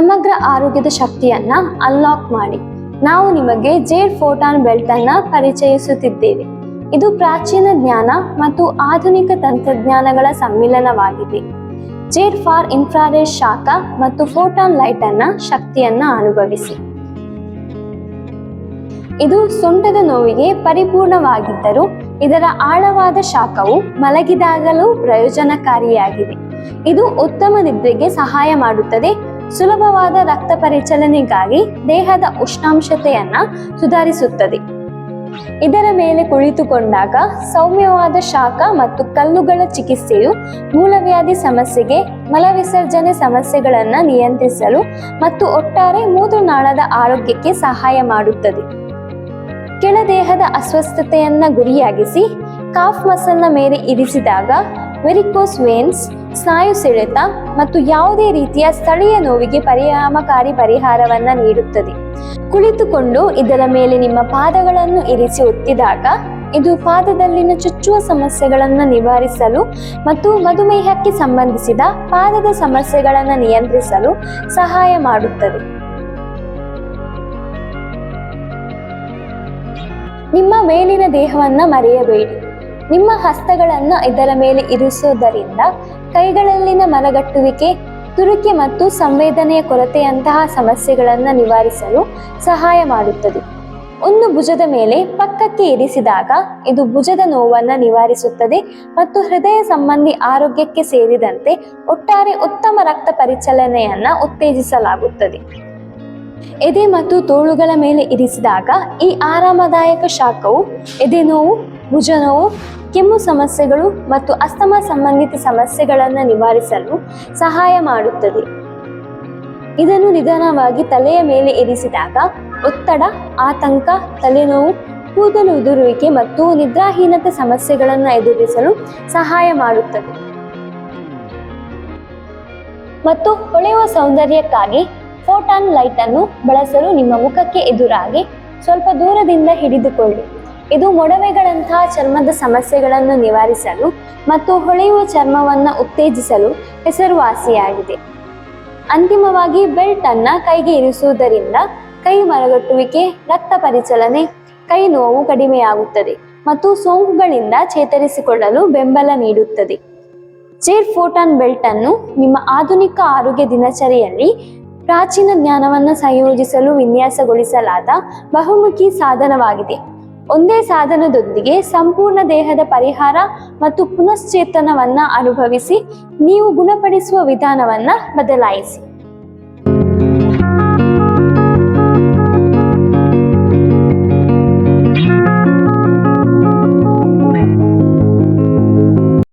ಸಮಗ್ರ ಆರೋಗ್ಯದ ಶಕ್ತಿಯನ್ನ ಅನ್ಲಾಕ್ ಮಾಡಿ. ನಾವು ನಿಮಗೆ ಜೇಡ್ ಫೋಟಾನ್ ಬೆಲ್ಟ್ ಅನ್ನ ಪರಿಚಯಿಸುತ್ತಿದ್ದೇವೆ. ಇದು ಪ್ರಾಚೀನ ಜ್ಞಾನ ಮತ್ತು ಆಧುನಿಕ ತಂತ್ರಜ್ಞಾನಗಳ ಸಮ್ಮಿಲನವಾಗಿದೆ. ಜೇಡ್ ಫಾರ್ ಇನ್ಫ್ರಾರೆಡ್ ಶಾಖ ಮತ್ತು ಫೋಟಾನ್ ಲೈಟ್ ಅನ್ನ ಶಕ್ತಿಯನ್ನ ಅನುಭವಿಸಿ. ಇದು ಸೊಂಟದ ನೋವಿಗೆ ಪರಿಪೂರ್ಣವಾಗಿದ್ದರೂ ಇದರ ಆಳವಾದ ಶಾಖವು ಮಲಗಿದಾಗಲೂ ಪ್ರಯೋಜನಕಾರಿಯಾಗಿದೆ. ಇದು ಉತ್ತಮ ನಿದ್ರೆಗೆ ಸಹಾಯ ಮಾಡುತ್ತದೆ ಸುಲಭವಾದ ರಕ್ತ ಪರಿಚಲನೆಗಾಗಿ ದೇಹದ ಉಷ್ಣಾಂಶತೆಯನ್ನ ಸುಧಾರಿಸುತ್ತದೆ. ಇದರ ಮೇಲೆ ಕುಳಿತುಕೊಂಡಾಗ ಸೌಮ್ಯವಾದ ಶಾಖ ಮತ್ತು ಕಲ್ಲುಗಳ ಚಿಕಿತ್ಸೆಯು ಮೂಲವ್ಯಾಧಿ ಸಮಸ್ಯೆಗೆ ಮಲವಿಸರ್ಜನೆ ಸಮಸ್ಯೆಗಳನ್ನ ನಿಯಂತ್ರಿಸಲು ಮತ್ತು ಒಟ್ಟಾರೆ ಮೂತ್ರನಾಳದ ಆರೋಗ್ಯಕ್ಕೆ ಸಹಾಯ ಮಾಡುತ್ತದೆ. ಕೆಳದೇಹದ ಅಸ್ವಸ್ಥತೆಯನ್ನ ಗುರಿಯಾಗಿಸಿ ಕಾಫ್ ಮಸಲ್ನ ಮೇಲೆ ಇರಿಸಿದಾಗ ವೆರಿಕೋಸ್ ವೇನ್ಸ್, ಸ್ನಾಯು ಸೆಳೆತ ಮತ್ತು ಯಾವುದೇ ರೀತಿಯ ಸ್ಥಳೀಯ ನೋವಿಗೆ ಪರಿಣಾಮಕಾರಿ ಪರಿಹಾರವನ್ನ ನೀಡುತ್ತದೆ. ಕುಳಿತುಕೊಂಡು ಇದರ ಮೇಲೆ ನಿಮ್ಮ ಪಾದಗಳನ್ನು ಇರಿಸಿ ಒತ್ತಿದಾಗ, ಇದು ಪಾದದಲ್ಲಿನ ಚುಚ್ಚುವ ಸಮಸ್ಯೆಗಳನ್ನು ನಿವಾರಿಸಲು ಮತ್ತು ಮಧುಮೇಹಕ್ಕೆ ಸಂಬಂಧಿಸಿದ ಪಾದದ ಸಮಸ್ಯೆಗಳನ್ನು ನಿಯಂತ್ರಿಸಲು ಸಹಾಯ ಮಾಡುತ್ತದೆ. ನಿಮ್ಮ ಮೇಲಿನ ದೇಹವನ್ನ ಮರೆಯಬೇಡಿ. ನಿಮ್ಮ ಹಸ್ತಗಳನ್ನು ಇದರ ಮೇಲೆ ಇರಿಸುವುದರಿಂದ ಕೈಗಳಲ್ಲಿನ ಮರಗಟ್ಟುವಿಕೆ ತುರಿಕೆ ಮತ್ತು ಸಂವೇದನೆಯ ಕೊರತೆಯಂತಹ ಸಮಸ್ಯೆಗಳನ್ನು ನಿವಾರಿಸಲು ಸಹಾಯ ಮಾಡುತ್ತದೆ. ಒಂದು ಭುಜದ ಮೇಲೆ ಪಕ್ಕಕ್ಕೆ ಇರಿಸಿದಾಗ ಇದು ಭುಜದ ನೋವನ್ನು ನಿವಾರಿಸುತ್ತದೆ ಮತ್ತು ಹೃದಯ ಸಂಬಂಧಿ ಆರೋಗ್ಯಕ್ಕೆ ಸೇರಿದಂತೆ ಒಟ್ಟಾರೆ ಉತ್ತಮ ರಕ್ತ ಪರಿಚಲನೆಯನ್ನು ಉತ್ತೇಜಿಸಲಾಗುತ್ತದೆ. ಎದೆ ಮತ್ತು ತೋಳುಗಳ ಮೇಲೆ ಇರಿಸಿದಾಗ ಈ ಆರಾಮದಾಯಕ ಶಾಖವು ಎದೆ ನೋವು ಭುಜ ನೋವು ಕೆಮ್ಮು ಸಮಸ್ಯೆಗಳು ಮತ್ತು ಅಸ್ತಮ ಸಂಬಂಧಿತ ಸಮಸ್ಯೆಗಳನ್ನು ನಿವಾರಿಸಲು ಸಹಾಯ ಮಾಡುತ್ತದೆ. ಇದನ್ನು ನಿಧಾನವಾಗಿ ತಲೆಯ ಮೇಲೆ ಇರಿಸಿದಾಗ ಒತ್ತಡ, ಆತಂಕ, ತಲೆನೋವು, ಕೂದಲು ಉದುರುವಿಕೆ ಮತ್ತು ನಿದ್ರಾಹೀನತೆ ಸಮಸ್ಯೆಗಳನ್ನು ಎದುರಿಸಲು ಸಹಾಯ ಮಾಡುತ್ತದೆ. ಮತ್ತು ಹೊಳೆಯುವ ಸೌಂದರ್ಯಕ್ಕಾಗಿ ಫೋಟಾನ್ ಲೈಟ್ ಅನ್ನು ಬಳಸಲು ನಿಮ್ಮ ಮುಖಕ್ಕೆ ಎದುರಾಗಿ ಸ್ವಲ್ಪ ದೂರದಿಂದ ಹಿಡಿದುಕೊಳ್ಳಿ. ಇದು ಮೊಡವೆಗಳಂತಹ ಚರ್ಮದ ಸಮಸ್ಯೆಗಳನ್ನು ನಿವಾರಿಸಲು ಮತ್ತು ಹೊಳೆಯುವ ಚರ್ಮವನ್ನು ಉತ್ತೇಜಿಸಲು ಹೆಸರುವಾಸಿಯಾಗಿದೆ. ಅಂತಿಮವಾಗಿ ಬೆಲ್ಟ್ ಅನ್ನು ಕೈಗೆ ಇರಿಸುವುದರಿಂದ ಕೈ ಮರಗಟ್ಟುವಿಕೆ, ರಕ್ತ ಪರಿಚಲನೆ, ಕೈ ನೋವು ಕಡಿಮೆಯಾಗುತ್ತದೆ ಮತ್ತು ಸೋಂಕುಗಳಿಂದ ಚೇತರಿಸಿಕೊಳ್ಳಲು ಬೆಂಬಲ ನೀಡುತ್ತದೆ. ಚೇರ್ ಫೋಟಾನ್ ಬೆಲ್ಟ್ ಅನ್ನು ನಿಮ್ಮ ಆಧುನಿಕ ಆರೋಗ್ಯ ದಿನಚರಿಯಲ್ಲಿ ಪ್ರಾಚೀನ ಜ್ಞಾನವನ್ನು ಸಂಯೋಜಿಸಲು ವಿನ್ಯಾಸಗೊಳಿಸಲಾದ ಬಹುಮುಖಿ ಸಾಧನವಾಗಿದೆ. ಒಂದೇ ಸಾಧನದೊಂದಿಗೆ ಸಂಪೂರ್ಣ ದೇಹದ ಪರಿಹಾರ ಮತ್ತು ಪುನಶ್ಚೇತನವನ್ನ ಅನುಭವಿಸಿ ನೀವು ಗುಣಪಡಿಸುವ ವಿಧಾನವನ್ನ ಬದಲಾಯಿಸಿ.